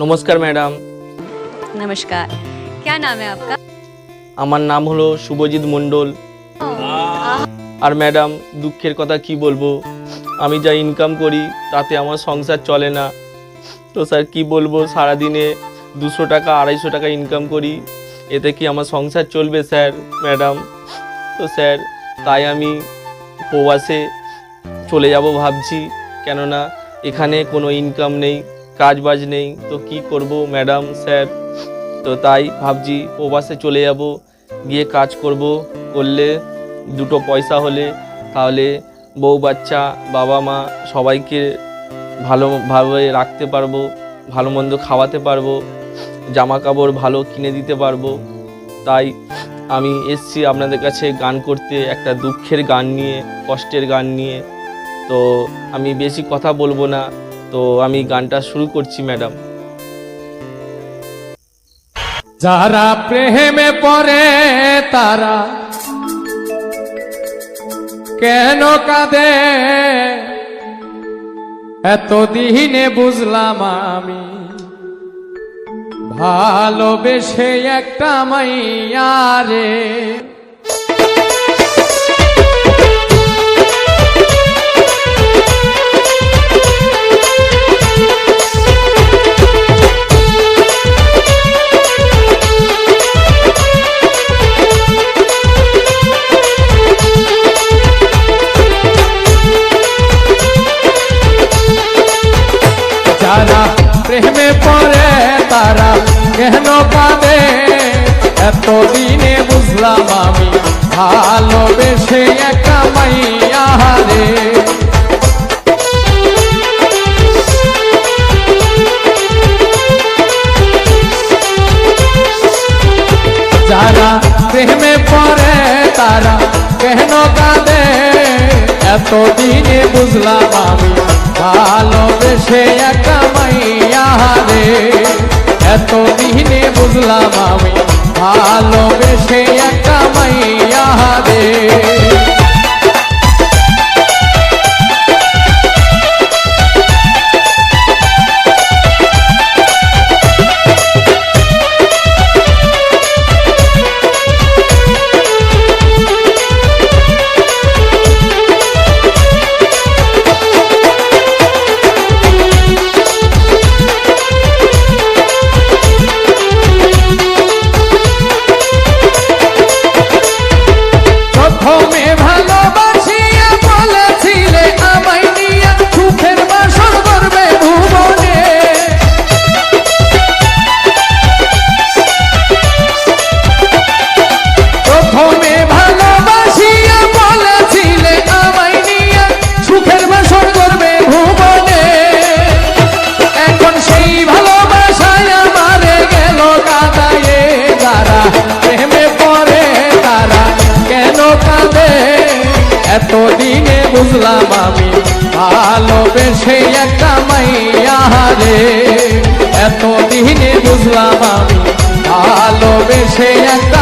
নমস্কার ম্যাডাম नमस्कार क्या नाम है आपका আমার নাম হলো শুভজিৎ মণ্ডল আর ম্যাডাম দুঃখের কথা কি বলবো আমি যা ইনকাম করি তাতে আমার সংসার চলে না তো স্যার কি বলবো সারাদিনে দুশো টাকা আড়াইশো টাকা ইনকাম করি এতে কি আমার সংসার চলবে স্যার ম্যাডাম তো স্যার তাই আমি প্রবাসে চলে যাব ভাবছি কেননা এখানে কোনো ইনকাম নেই কাজ বাজ নেই, তো কি করব ম্যাডাম স্যার তো তাই ভাবছি প্রবাসে চলে যাব, গিয়ে কাজ করব, করলে দুটো পয়সা হলে, তাহলে বউ বাচ্চা, বাবা মা সবাইকে ভালোভাবে রাখতে পারব, ভালো মন্দ খাওয়াতে পারব জামা কাপড় ভালো কিনে দিতে পারব। তাই আমি এসছি আপনাদের কাছে গান করতে, একটা দুঃখের গান নিয়ে, কষ্টের গান নিয়ে। তো আমি বেশি কথা বলব না। তো আমি গানটা শুরু করছি, ম্যাডাম। যারা প্রেমে পড়ে তারা কেন কাঁদে? এতদিনে বুঝলাম আমি ভালোবেসে একটা মাইয়ারে যারা প্রেমে পড়ে তারা, কেন কাঁদে এতদিনে বুঝলাম আমি, ভালোবেসে একা মাইয়া রে যারা প্রেমে পড়ে তারা কেন কাঁদে? এতদিনে বুঝলাম আমি ভালোবেসে একা মাইয়া রে এতদিনে বুঝলাম আমি ভালোবেসে একা মাইয়া রে বুঝলাম আমি ভালোবেসে একটা মাইয়া রে। এতদিনে বুঝলাম আমি ভালোবেসে একটা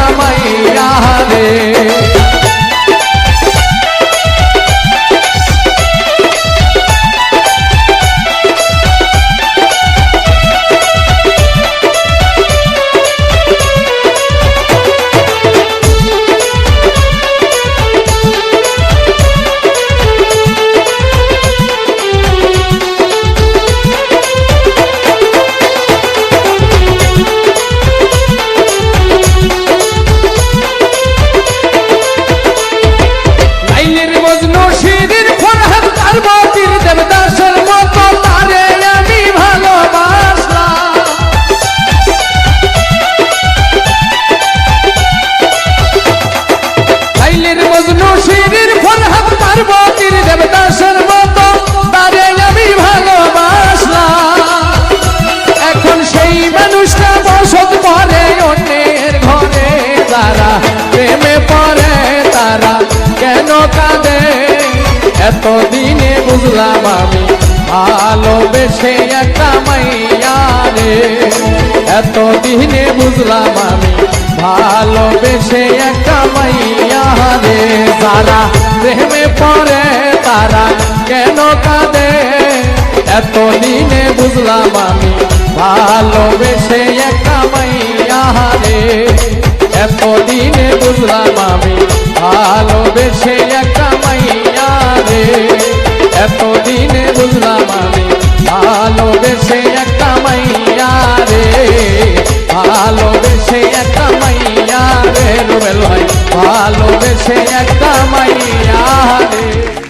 এতদিনে বুঝলাম আমি, ভালোবেসে একটা মাইয়া রে। এতদিনে বুঝলাম আমি, ভালোবেসে একটা মাইয়া রে। যারা প্রেমে পড়ে, তারা কেন কাঁদে? এতদিনে বুঝলাম আমি, ভালোবেসে একটা মাইয়া রে। এতদিনে বুঝলাম আমি, ভালোবেসে রে এতদিনে বুঝলাম আমি ভালোবেসে একটা মাইয়া রে। ভালোবেসে একটা মাইয়া রে, রুবেল ভাই। ভালোবেসে একটা মাইয়া রে।